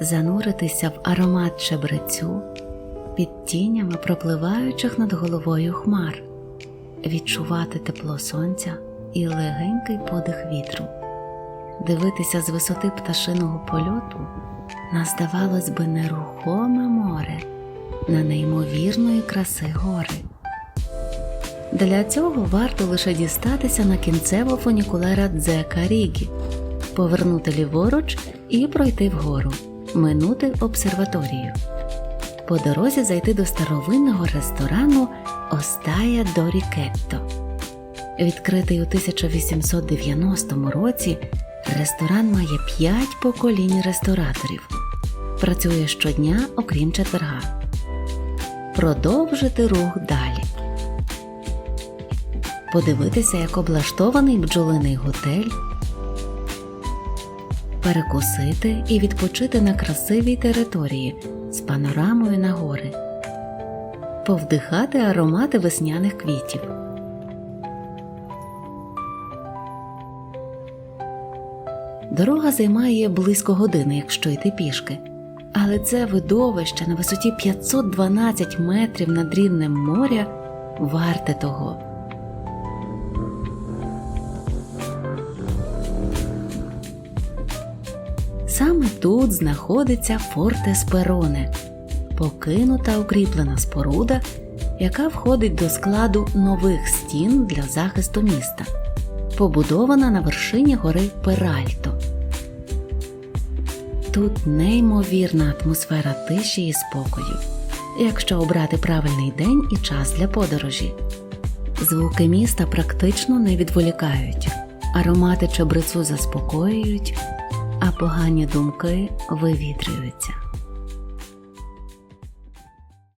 зануритися в аромат чебрецю під тінями пропливаючих над головою хмар, відчувати тепло сонця і легенький подих вітру, дивитися з висоти пташиного польоту на, здавалось би, нерухоме море, на неймовірної краси гори. Для цього варто лише дістатися на кінцеву фунікулера Дзека Рігі, повернути ліворуч і пройти вгору, минути обсерваторію. По дорозі зайти до старовинного ресторану Остая до Рікетто. Відкритий у 1890 році, ресторан має 5 поколінь рестораторів. Працює щодня, окрім четверга. Продовжити рух далі. Подивитися, як облаштований бджолиний готель, перекусити і відпочити на красивій території з панорамою на гори, повдихати аромати весняних квітів. Дорога займає близько години, якщо йти пішки, але це видовище на висоті 512 метрів над рівнем моря варте того. Саме тут знаходиться Форте Спероне, покинута укріплена споруда, яка входить до складу нових стін для захисту міста, побудована на вершині гори Перальто. Тут неймовірна атмосфера тиші і спокою, якщо обрати правильний день і час для подорожі. Звуки міста практично не відволікають, аромати чебрецю заспокоюють, а погані думки вивітрюються.